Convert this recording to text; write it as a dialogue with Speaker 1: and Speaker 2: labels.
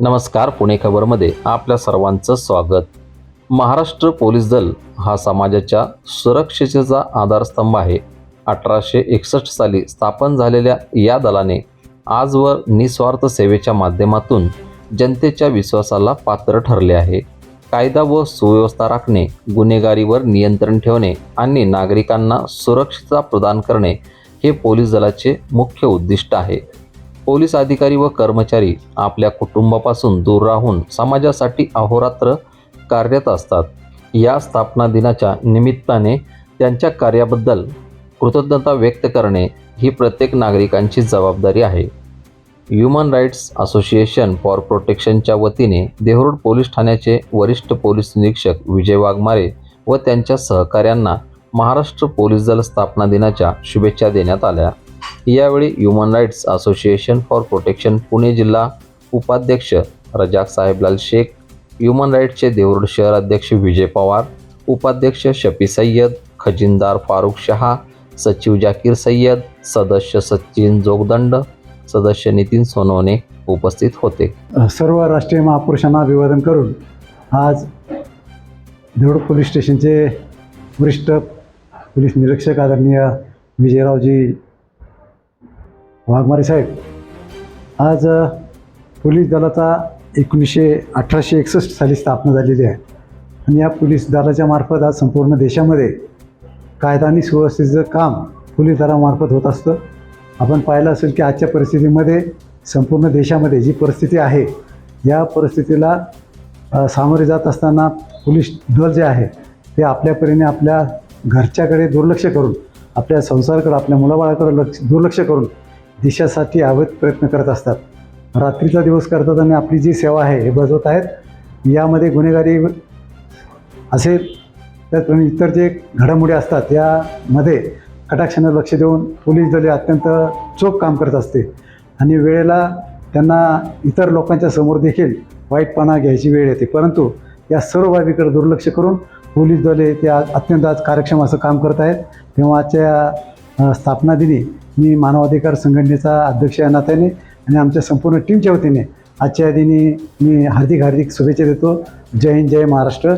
Speaker 1: नमस्कार पुणे खबरमध्ये आपल्या सर्वांचं स्वागत. महाराष्ट्र पोलीस दल हा समाजाच्या सुरक्षेचा आधारस्तंभ आहे. अठराशे एकसष्ट साली स्थापन झालेल्या या दलाने आजवर निस्वार्थ सेवेच्या माध्यमातून जनतेच्या विश्वासाला पात्र ठरले आहे. कायदा व सुव्यवस्था राखणे गुन्हेगारीवर नियंत्रण ठेवणे आणि नागरिकांना सुरक्षितता प्रदान करणे हे पोलीस दलाचे मुख्य उद्दिष्ट आहे. पोलीस अधिकारी व कर्मचारी आपल्या कुटुंबापासून दूर राहून समाजासाठी अहोरात्र कार्यरत असतात. या स्थापना दिनाच्या निमित्ताने त्यांच्या कार्याबद्दल कृतज्ञता व्यक्त करणे ही प्रत्येक नागरिकांची जबाबदारी आहे. ह्युमन राईट्स असोसिएशन फॉर प्रोटेक्शनच्या वतीने देहरोड पोलीस ठाण्याचे वरिष्ठ पोलीस निरीक्षक विजय वाघमारे व त्यांच्या सहकाऱ्यांना महाराष्ट्र पोलीस दल स्थापना दिनाच्या शुभेच्छा देण्यात आल्या. यावेळी human rights association for protection Pune जिल्हा उपाध्यक्ष रजाक साहेबलाल शेख ह्युमन राईट्सचे देवरुड शहर अध्यक्ष विजय पवार उपाध्यक्ष शफी सय्यद खजिनदार फारुख शहा सचिव जाकीर सय्यद सदस्य सचिन जोगदंड सदस्य नितीन सोनवणे उपस्थित होते.
Speaker 2: सर्व राष्ट्रीय महापुरुषांना अभिवादन करून आज देवड पोलीस स्टेशनचे वरिष्ठ पोलीस निरीक्षक आदरणीय विजयरावजी वाघमारे साहेब आज पोलीस दलाचा एकोणीसशे अठराशे एकसष्ट साली स्थापना झालेली आहे. आणि या पोलीस दलाच्या मार्फत आज संपूर्ण देशामध्ये कायदा आणि सुव्यवस्थेचं काम पोलीस दलामार्फत होत असतं. आपण पाहिलं असेल की आजच्या परिस्थितीमध्ये संपूर्ण देशामध्ये जी परिस्थिती आहे या परिस्थितीला सामोरे जात असताना पोलीस दल जे आहे ते आपल्या परीने आपल्या घरच्याकडे दुर्लक्ष करून आपल्या संसाराकडे आपल्या मुलाबाळाकडे लक्ष दुर्लक्ष करून देशासाठी आवत प्रयत्न करत असतात. रात्रीचा दिवस करतात आणि आपली जी सेवा आहे हे बजवत आहेत. यामध्ये गुन्हेगारी असेल त्याचप्रमाणे इतर जे घडामोडी असतात यामध्ये कटाक्षानं लक्ष देऊन पोलीस दले अत्यंत चोख काम करत असते. आणि वेळेला त्यांना इतर लोकांच्या समोर देखील वाईटपणा घ्यायची वेळ येते. परंतु या सर्व बाबीकडे दुर्लक्ष करून पोलीस दले ते अत्यंत आज कार्यक्षम असं काम करत आहेत. तेव्हा आजच्या स्थापना दिनी मी मानवाधिकार संघटनेचा अध्यक्ष या नात्याने आणि आमच्या संपूर्ण टीमच्या वतीने आजच्या दिनी मी हार्दिक हार्दिक शुभेच्छा देतो. जय हिंद जय महाराष्ट्र.